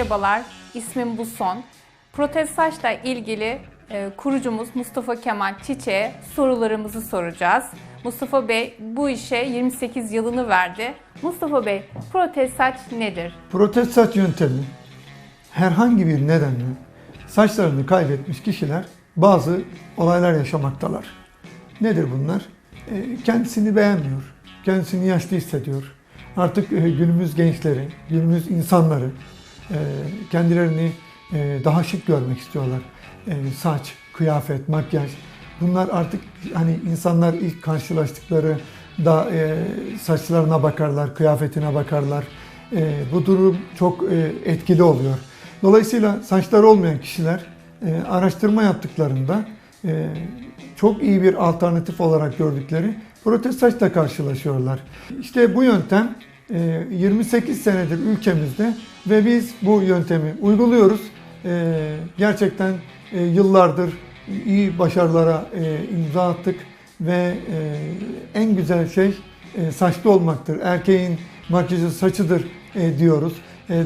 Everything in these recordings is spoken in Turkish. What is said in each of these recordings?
Merhabalar, ismim Buson. Protez saçla ilgili e, kurucumuz Mustafa Kemal Çiçek'e sorularımızı soracağız. Mustafa Bey bu işe 28 yılını verdi. Mustafa Bey, protez saç nedir? Protez saç yöntemi herhangi bir nedenle saçlarını kaybetmiş kişiler bazı olaylar yaşamaktalar. Nedir bunlar? E, Kendisini beğenmiyor, kendisini yaşlı hissediyor. Artık e, günümüz gençleri, günümüz insanları kendilerini e, daha şık görmek istiyorlar. E, Saç, kıyafet, makyaj bunlar artık hani insanlar ilk karşılaştıkları da e, saçlarına bakarlar, kıyafetine bakarlar. Bu durum çok etkili oluyor. Dolayısıyla saçları olmayan kişiler araştırma yaptıklarında çok iyi bir alternatif olarak gördükleri protez saçla karşılaşıyorlar. İşte bu yöntem 28 senedir ülkemizde ve biz bu yöntemi uyguluyoruz. E, gerçekten e, yıllardır iyi başarılara e, imza attık ve e, en güzel şey saçlı olmaktır. Erkeğin makyajı saçıdır diyoruz.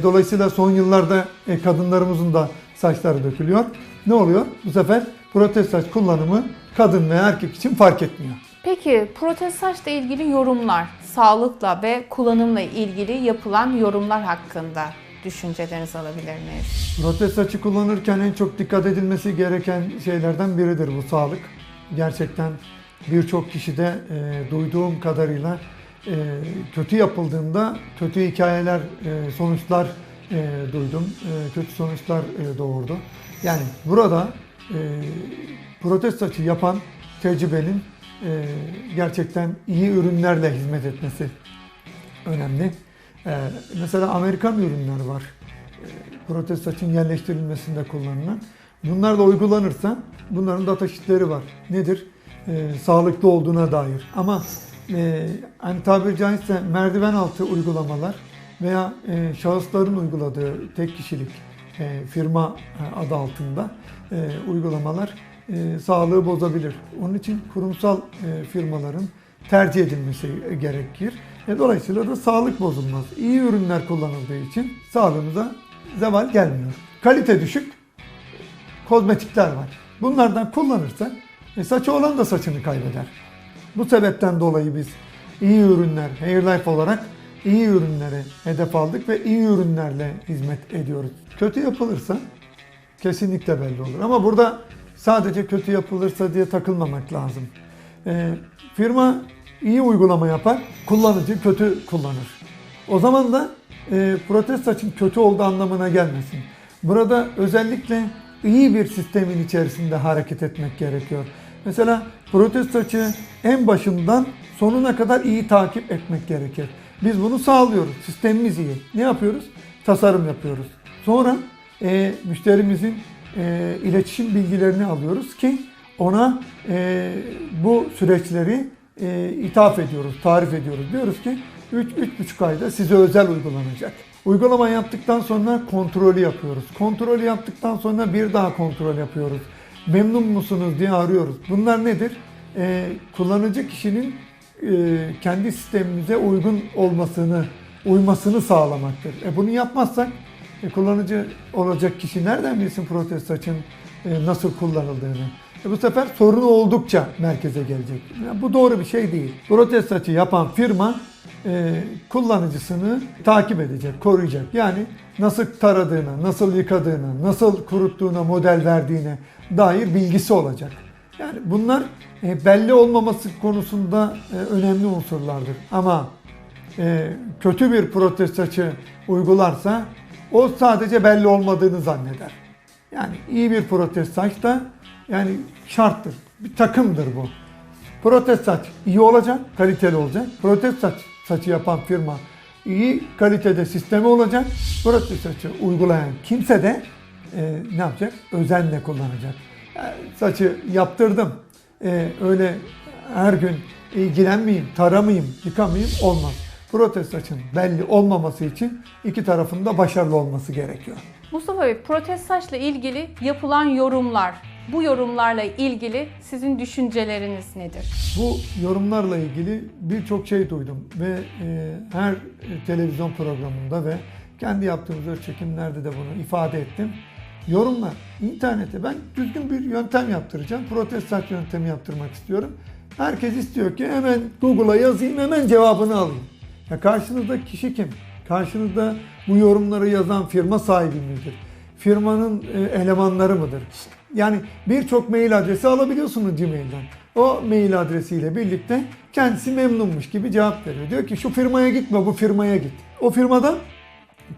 Dolayısıyla son yıllarda kadınlarımızın da saçları dökülüyor. Ne oluyor? Bu sefer protez saç kullanımı kadın ve erkek için fark etmiyor. Peki protez saçla ilgili yorumlar, sağlıkla ve kullanımla ilgili yapılan yorumlar hakkında düşüncelerinizi alabilir miyiz? Protez saçı kullanırken en çok dikkat edilmesi gereken şeylerden biridir bu sağlık. Gerçekten birçok kişide e, duyduğum kadarıyla e, kötü yapıldığında kötü hikayeler, e, sonuçlar e, duydum. E, kötü sonuçlar e, doğurdu. Yani burada e, protez saçı yapan tecrübenin e, gerçekten iyi ürünlerle hizmet etmesi önemli. Ee, mesela Amerikan ürünler var. Ee, protez saçın yerleştirilmesinde kullanılan. Bunlar da uygulanırsa bunların data sheetleri var. Nedir? Ee, sağlıklı olduğuna dair. Ama e, hani tabiri caizse merdiven altı uygulamalar veya e, şahısların uyguladığı tek kişilik e, firma e, adı altında e, uygulamalar e, sağlığı bozabilir. Onun için kurumsal e, firmaların tercih edilmesi gerekir. E, dolayısıyla da sağlık bozulmaz. İyi ürünler kullanıldığı için sağlığımıza zeval gelmiyor. Kalite düşük, kozmetikler var. Bunlardan kullanırsak e, saçı olan da saçını kaybeder. Bu sebepten dolayı biz iyi ürünler, Hairlife olarak iyi ürünlere hedef aldık ve iyi ürünlerle hizmet ediyoruz. Kötü yapılırsa kesinlikle belli olur. Ama burada sadece kötü yapılırsa diye takılmamak lazım. E, firma iyi uygulama yapar, kullanıcı kötü kullanır. O zaman da e, protez saçın kötü olduğu anlamına gelmesin. Burada özellikle iyi bir sistemin içerisinde hareket etmek gerekiyor. Mesela protez saçı en başından sonuna kadar iyi takip etmek gerekir. Biz bunu sağlıyoruz. Sistemimiz iyi. Ne yapıyoruz? Tasarım yapıyoruz. Sonra e, müşterimizin e, iletişim bilgilerini alıyoruz ki ona e, bu süreçleri e, ithaf ediyoruz, tarif ediyoruz. Diyoruz ki 3-3,5 ayda size özel uygulanacak. Uygulama yaptıktan sonra kontrolü yapıyoruz. Kontrolü yaptıktan sonra bir daha kontrol yapıyoruz. Memnun musunuz diye arıyoruz. Bunlar nedir? E, kullanıcı kişinin e, kendi sistemimize uygun olmasını, uymasını sağlamaktır. E, bunu yapmazsak e, kullanıcı olacak kişi nereden bilsin protez saçın e, nasıl kullanıldığını? E, bu sefer sorun oldukça merkeze gelecek. Yani bu doğru bir şey değil. Protez saçı yapan firma e, kullanıcısını takip edecek, koruyacak. Yani nasıl taradığına, nasıl yıkadığına, nasıl kuruttuğuna, model verdiğine dair bilgisi olacak. Yani bunlar e, belli olmaması konusunda e, önemli unsurlardır. Ama e, kötü bir protez saçı uygularsa o sadece belli olmadığını zanneder. Yani iyi bir protez saç da yani şarttır. Bir takımdır bu. Protez saç iyi olacak, kaliteli olacak. Protez saç saçı yapan firma iyi kalitede sistemi olacak. Protez saçı uygulayan kimse de e, ne yapacak? Özenle kullanacak. Yani saçı yaptırdım. E, öyle her gün ilgilenmeyeyim, taramayayım, yıkamayayım olmaz. Protez saçın belli olmaması için iki tarafında başarılı olması gerekiyor. Mustafa Bey, protez saçla ilgili yapılan yorumlar, bu yorumlarla ilgili sizin düşünceleriniz nedir? Bu yorumlarla ilgili birçok şey duydum ve e, her televizyon programında ve Kendi yaptığımız öz çekimlerde de bunu ifade ettim. Yorumlar, internete ben düzgün bir yöntem yaptıracağım. Protest saç yöntemi yaptırmak istiyorum. Herkes istiyor ki hemen Google'a yazayım, hemen cevabını alayım. Ya karşınızda kişi kim? Karşınızda bu yorumları yazan firma sahibi midir? Firmanın e, elemanları mıdır? Yani birçok mail adresi alabiliyorsunuz Gmail'den. O mail adresiyle birlikte kendisi memnunmuş gibi cevap veriyor. Diyor ki şu firmaya gitme bu firmaya git. O firmada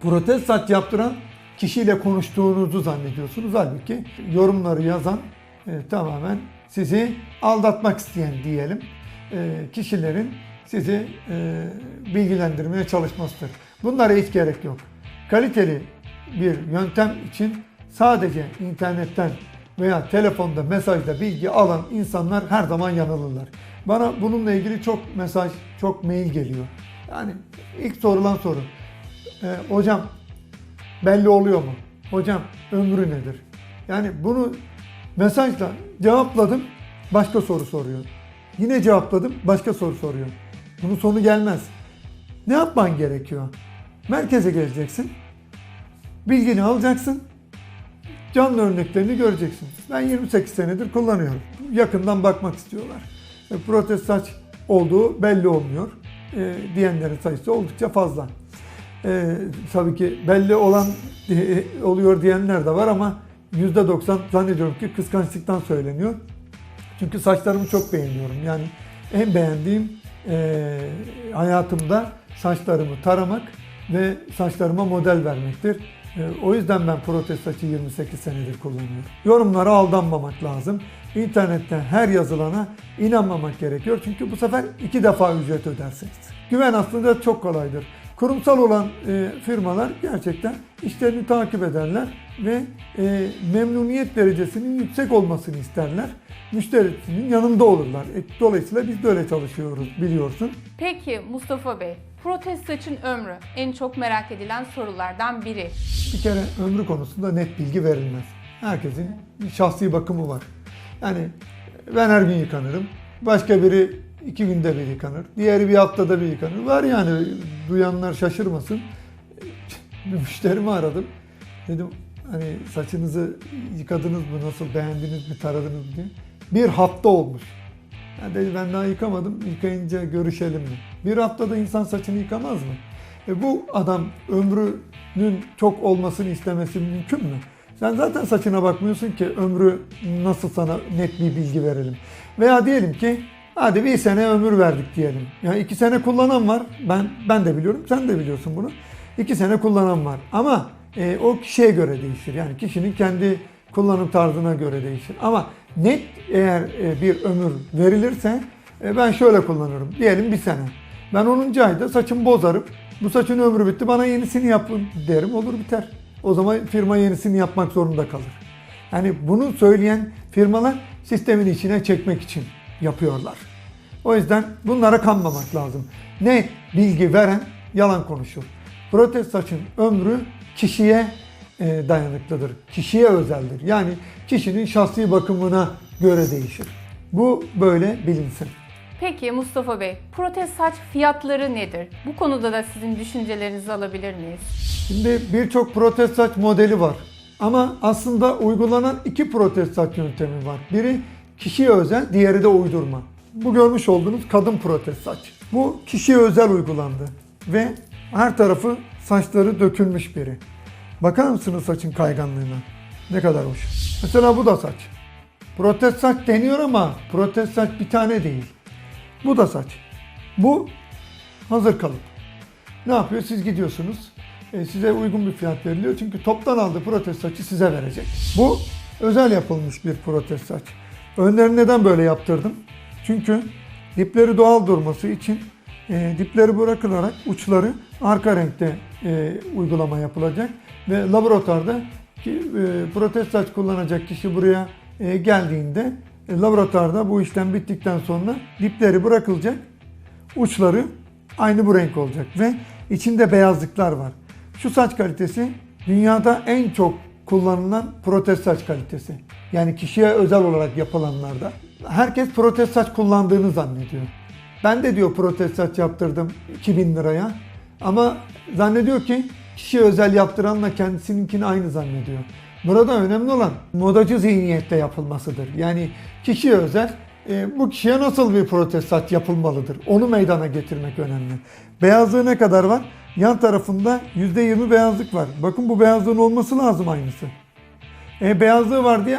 protest saç yaptıran kişiyle konuştuğunuzu zannediyorsunuz. Halbuki yorumları yazan e, tamamen sizi aldatmak isteyen diyelim e, kişilerin sizi e, bilgilendirmeye çalışmasıdır. Bunlara hiç gerek yok. Kaliteli bir yöntem için sadece internetten veya telefonda mesajda bilgi alan insanlar her zaman yanılırlar. Bana bununla ilgili çok mesaj, çok mail geliyor. Yani ilk sorulan soru. E, hocam belli oluyor mu? Hocam ömrü nedir? Yani bunu mesajla cevapladım başka soru soruyor. Yine cevapladım başka soru soruyor. Bunun sonu gelmez. Ne yapman gerekiyor? Merkeze geleceksin. Bilgini alacaksın. Canlı örneklerini göreceksin. Ben 28 senedir kullanıyorum. Yakından bakmak istiyorlar. E, Protest saç olduğu belli olmuyor. E, diyenlerin sayısı oldukça fazla. E, tabii ki belli olan e, oluyor diyenler de var ama %90 zannediyorum ki kıskançlıktan söyleniyor. Çünkü saçlarımı çok beğeniyorum. Yani en beğendiğim e, hayatımda saçlarımı taramak ve saçlarıma model vermektir. E, o yüzden ben protest saçı 28 senedir kullanıyorum. Yorumlara aldanmamak lazım. İnternette her yazılana inanmamak gerekiyor. Çünkü bu sefer iki defa ücret ödersiniz. Güven aslında çok kolaydır. Kurumsal olan e, firmalar gerçekten işlerini takip ederler ve e, memnuniyet derecesinin yüksek olmasını isterler. Müşterisinin yanında olurlar. E, dolayısıyla biz de öyle çalışıyoruz biliyorsun. Peki Mustafa Bey, protest saçın ömrü en çok merak edilen sorulardan biri. Bir kere ömrü konusunda net bilgi verilmez. Herkesin bir şahsi bakımı var. Yani ben her gün yıkanırım. Başka biri iki günde bir yıkanır. Diğeri bir haftada bir yıkanır. Var yani duyanlar şaşırmasın. Bir müşterimi aradım. Dedim hani saçınızı yıkadınız mı, nasıl beğendiniz mi, taradınız mı diye. Bir hafta olmuş. Yani dedi ben daha yıkamadım, yıkayınca görüşelim mi? Bir haftada insan saçını yıkamaz mı? E bu adam ömrünün çok olmasını istemesi mümkün mü? Sen zaten saçına bakmıyorsun ki ömrü nasıl sana net bir bilgi verelim. Veya diyelim ki hadi bir sene ömür verdik diyelim. Yani iki sene kullanan var. Ben ben de biliyorum, sen de biliyorsun bunu. İki sene kullanan var. Ama e, o kişiye göre değişir. Yani kişinin kendi kullanım tarzına göre değişir. Ama net eğer e, bir ömür verilirse e, ben şöyle kullanırım. Diyelim bir sene. Ben 10. ayda saçımı bozarım. Bu saçın ömrü bitti bana yenisini yapın derim olur biter. O zaman firma yenisini yapmak zorunda kalır. Yani bunu söyleyen firmalar sistemin içine çekmek için yapıyorlar. O yüzden bunlara kanmamak lazım. Ne bilgi veren yalan konuşur. Protez saçın ömrü kişiye e, dayanıklıdır. Kişiye özeldir. Yani kişinin şahsi bakımına göre değişir. Bu böyle bilinsin. Peki Mustafa Bey, protest saç fiyatları nedir? Bu konuda da sizin düşüncelerinizi alabilir miyiz? Şimdi birçok protez saç modeli var. Ama aslında uygulanan iki protez saç yöntemi var. Biri kişiye özel, diğeri de uydurma. Bu görmüş olduğunuz kadın protez saç. Bu kişiye özel uygulandı. Ve her tarafı saçları dökülmüş biri. Bakar mısınız saçın kayganlığına? Ne kadar hoş. Mesela bu da saç. Protez saç deniyor ama protez saç bir tane değil. Bu da saç. Bu hazır kalıp. Ne yapıyor? Siz gidiyorsunuz. e, size uygun bir fiyat veriliyor. Çünkü toptan aldığı protez saçı size verecek. Bu özel yapılmış bir protez saç. Önlerini neden böyle yaptırdım? Çünkü dipleri doğal durması için e, dipleri bırakılarak uçları arka renkte e, uygulama yapılacak ve laboratuvarda ki, e, protez saç kullanacak kişi buraya e, geldiğinde e, laboratuvarda bu işlem bittikten sonra dipleri bırakılacak uçları aynı bu renk olacak ve içinde beyazlıklar var. Şu saç kalitesi dünyada en çok kullanılan protez saç kalitesi. Yani kişiye özel olarak yapılanlarda. Herkes protez saç kullandığını zannediyor. Ben de diyor protez saç yaptırdım 2000 liraya. Ama zannediyor ki kişi özel yaptıranla kendisininkini aynı zannediyor. Burada önemli olan modacı zihniyette yapılmasıdır. Yani kişi özel e, bu kişiye nasıl bir protez saç yapılmalıdır? Onu meydana getirmek önemli. Beyazlığı ne kadar var? Yan tarafında %20 beyazlık var. Bakın bu beyazlığın olması lazım aynısı. E, beyazlığı var diye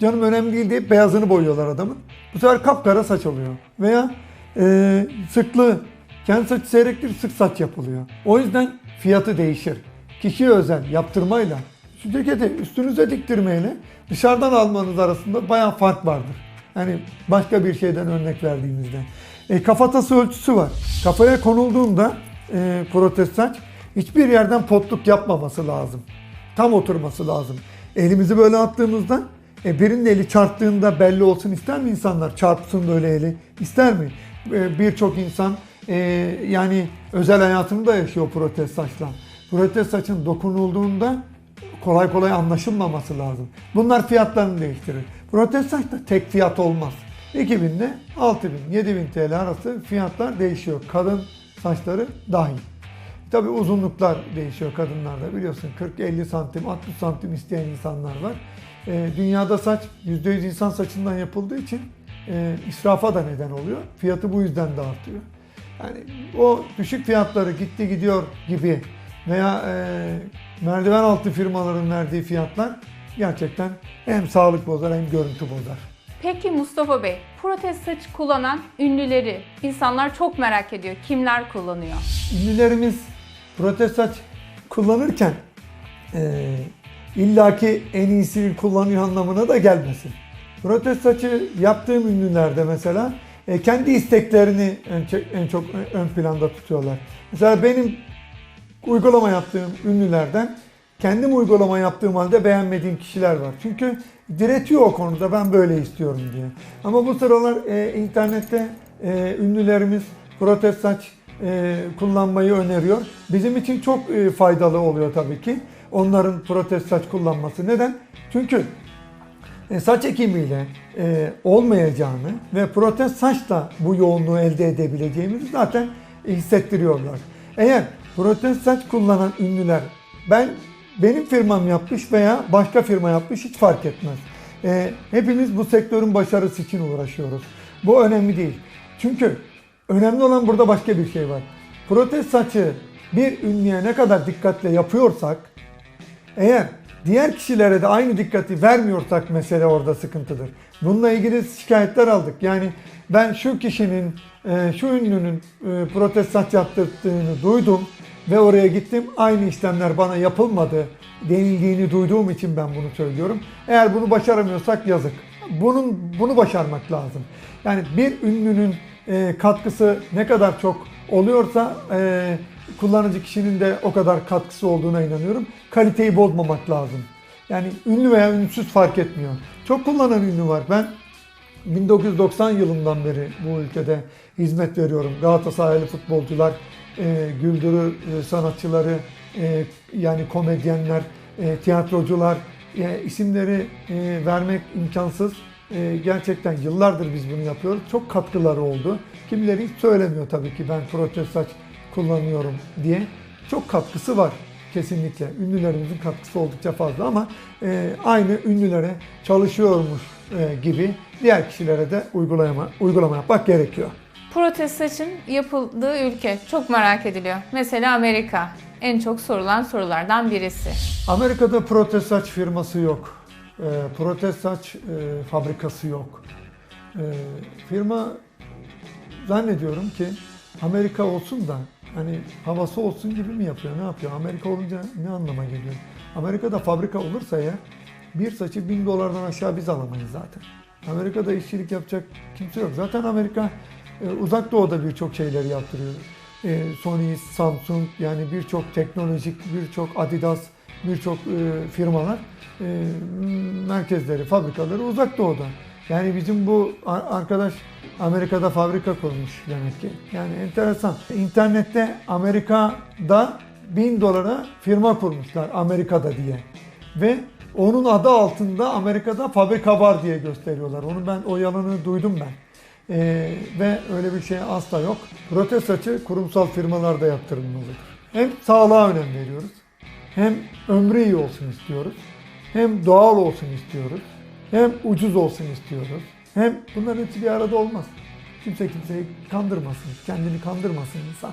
canım önemli değil diye beyazını boyuyorlar adamın. Bu sefer kapkara saç oluyor. Veya e, sıklığı, kendi saçı seyrektir sık saç yapılıyor. O yüzden fiyatı değişir. Kişiye özel yaptırmayla, şu ceketi üstünüze diktirmeyle dışarıdan almanız arasında bayağı fark vardır. Hani başka bir şeyden örnek verdiğimizde. E, kafatası ölçüsü var. Kafaya konulduğunda e, protez saç hiçbir yerden potluk yapmaması lazım. Tam oturması lazım. Elimizi böyle attığımızda e, birinin eli çarptığında belli olsun ister mi insanlar? Çarpsın böyle eli. İster mi? E, Birçok insan e, yani özel hayatını da yaşıyor. Protez saçın dokunulduğunda kolay kolay anlaşılmaması lazım. Bunlar fiyatlarını değiştirir. Protez saç da tek fiyat olmaz. 2000 ile 6000, 7000 TL arası fiyatlar değişiyor. Kadın saçları dahil. Tabi uzunluklar değişiyor kadınlarda biliyorsun 40-50 santim 60 santim isteyen insanlar var. Ee, dünyada saç %100 insan saçından yapıldığı için e, israfa da neden oluyor. Fiyatı bu yüzden de artıyor. Yani o düşük fiyatları gitti gidiyor gibi veya e, merdiven altı firmaların verdiği fiyatlar gerçekten hem sağlık bozar hem görüntü bozar. Peki Mustafa Bey, protez saç kullanan ünlüleri insanlar çok merak ediyor. Kimler kullanıyor? Ünlülerimiz protez saç kullanırken e, illaki en iyisini kullanıyor anlamına da gelmesin. Protez saçı yaptığım ünlülerde mesela e, kendi isteklerini en, en çok ön planda tutuyorlar. Mesela benim uygulama yaptığım ünlülerden kendim uygulama yaptığım halde beğenmediğim kişiler var. Çünkü diretiyor o konuda ben böyle istiyorum diye. Ama bu sıralar e, internette e, ünlülerimiz protez saç e, kullanmayı öneriyor. Bizim için çok e, faydalı oluyor tabii ki onların protez saç kullanması. Neden? Çünkü e, saç ekimiyle e, olmayacağını ve protez saçla bu yoğunluğu elde edebileceğimizi zaten hissettiriyorlar. Eğer protez saç kullanan ünlüler ben benim firmam yapmış veya başka firma yapmış hiç fark etmez. E, hepimiz bu sektörün başarısı için uğraşıyoruz. Bu önemli değil. Çünkü önemli olan burada başka bir şey var. Protez saçı bir ünlüye ne kadar dikkatle yapıyorsak eğer diğer kişilere de aynı dikkati vermiyorsak mesele orada sıkıntıdır. Bununla ilgili şikayetler aldık. Yani ben şu kişinin, e, şu ünlünün e, protez saç yaptırdığını duydum ve oraya gittim. Aynı işlemler bana yapılmadı denildiğini duyduğum için ben bunu söylüyorum. Eğer bunu başaramıyorsak yazık. Bunun bunu başarmak lazım. Yani bir ünlünün e, katkısı ne kadar çok oluyorsa e, kullanıcı kişinin de o kadar katkısı olduğuna inanıyorum. Kaliteyi bozmamak lazım. Yani ünlü veya ünsüz fark etmiyor. Çok kullanan ünlü var. Ben 1990 yılından beri bu ülkede hizmet veriyorum. Galatasaraylı futbolcular, e, güldürü e, sanatçıları, e, yani komedyenler, e, tiyatrocular, e, isimleri e, vermek imkansız. E, gerçekten yıllardır biz bunu yapıyoruz. Çok katkıları oldu. Kimileri hiç söylemiyor tabii ki ben protez saç kullanıyorum diye. Çok katkısı var kesinlikle. Ünlülerimizin katkısı oldukça fazla ama e, aynı ünlülere çalışıyormuş e, gibi diğer kişilere de uygulama, uygulama yapmak gerekiyor. Protez saçın yapıldığı ülke çok merak ediliyor. Mesela Amerika. En çok sorulan sorulardan birisi. Amerika'da protez saç firması yok. E, protez saç e, fabrikası yok. E, firma zannediyorum ki Amerika olsun da hani havası olsun gibi mi yapıyor? Ne yapıyor? Amerika olunca ne anlama geliyor? Amerika'da fabrika olursa ya bir saçı bin dolardan aşağı biz alamayız zaten. Amerika'da işçilik yapacak kimse yok. Zaten Amerika e, uzak doğuda birçok şeyleri yaptırıyor. E, Sony, Samsung yani birçok teknolojik, birçok Adidas, birçok e, firmalar e, merkezleri, fabrikaları uzak doğuda. Yani bizim bu ar- arkadaş Amerika'da fabrika kurmuş demek ki. Yani enteresan. İnternette Amerika'da bin dolara firma kurmuşlar Amerika'da diye. Ve onun adı altında Amerika'da fabrika var diye gösteriyorlar. Onu ben o yalanı duydum ben. Ee, ve öyle bir şey asla yok. Protez saçı kurumsal firmalarda yaptırılmalıdır. Hem sağlığa önem veriyoruz. hem ömrü iyi olsun istiyoruz, hem doğal olsun istiyoruz, hem ucuz olsun istiyoruz. Hem bunların hepsi bir arada olmaz. Kimse kimseyi kandırmasın, kendini kandırmasın insan.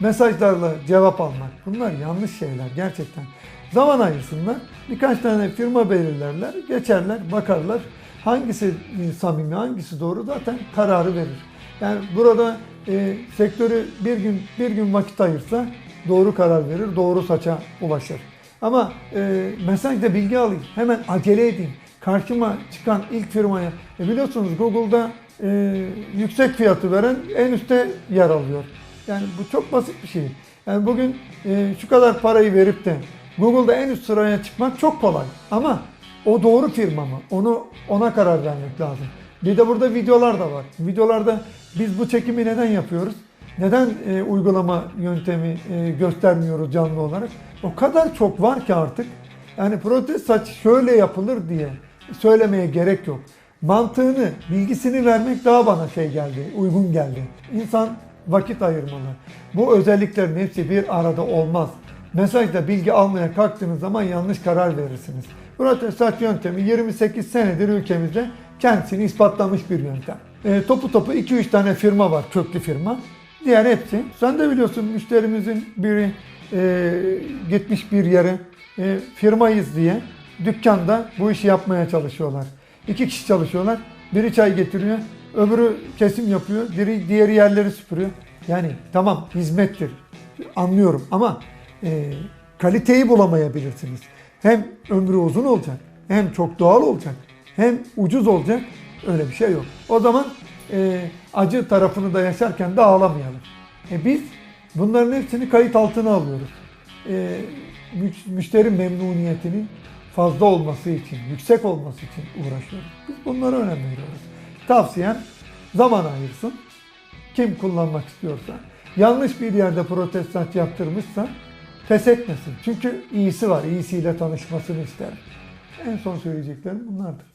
Mesajlarla cevap almak bunlar yanlış şeyler gerçekten. Zaman ayırsınlar, birkaç tane firma belirlerler, geçerler, bakarlar. Hangisi samimi, hangisi doğru zaten kararı verir. Yani burada e, sektörü bir gün bir gün vakit ayırsa doğru karar verir, doğru saça ulaşır. Ama e, mesajda bilgi alayım, hemen acele edeyim. Karşıma çıkan ilk firmaya, e, biliyorsunuz Google'da e, yüksek fiyatı veren en üstte yer alıyor. Yani bu çok basit bir şey. Yani bugün e, şu kadar parayı verip de Google'da en üst sıraya çıkmak çok kolay. Ama o doğru firma mı? Onu ona karar vermek lazım. Bir de burada videolar da var. Videolarda biz bu çekimi neden yapıyoruz? Neden e, uygulama yöntemi e, göstermiyoruz canlı olarak? O kadar çok var ki artık. Yani protez saç şöyle yapılır diye söylemeye gerek yok. Mantığını, bilgisini vermek daha bana şey geldi, uygun geldi. İnsan vakit ayırmalı. Bu özelliklerin hepsi bir arada olmaz. Mesajda bilgi almaya kalktığınız zaman yanlış karar verirsiniz. Protez saç yöntemi 28 senedir ülkemizde kendisini ispatlamış bir yöntem. E, topu topu 2-3 tane firma var, köklü firma. Diğer hepsi. Sen de biliyorsun müşterimizin biri e, gitmiş bir yere e, firmayız diye dükkanda bu işi yapmaya çalışıyorlar. İki kişi çalışıyorlar. Biri çay getiriyor, öbürü kesim yapıyor, biri diğeri yerleri süpürüyor. Yani tamam hizmettir, anlıyorum ama e, kaliteyi bulamayabilirsiniz. Hem ömrü uzun olacak, hem çok doğal olacak, hem ucuz olacak. Öyle bir şey yok. O zaman e, acı tarafını da yaşarken de ağlamayalım. E, biz bunların hepsini kayıt altına alıyoruz. E, müş- müşteri memnuniyetinin fazla olması için, yüksek olması için uğraşıyoruz. Biz bunlara önem veriyoruz. Tavsiyem zaman ayırsın. Kim kullanmak istiyorsa. Yanlış bir yerde protestant yaptırmışsa pes etmesin. Çünkü iyisi var. İyisiyle tanışmasını isterim. En son söyleyeceklerim bunlardır.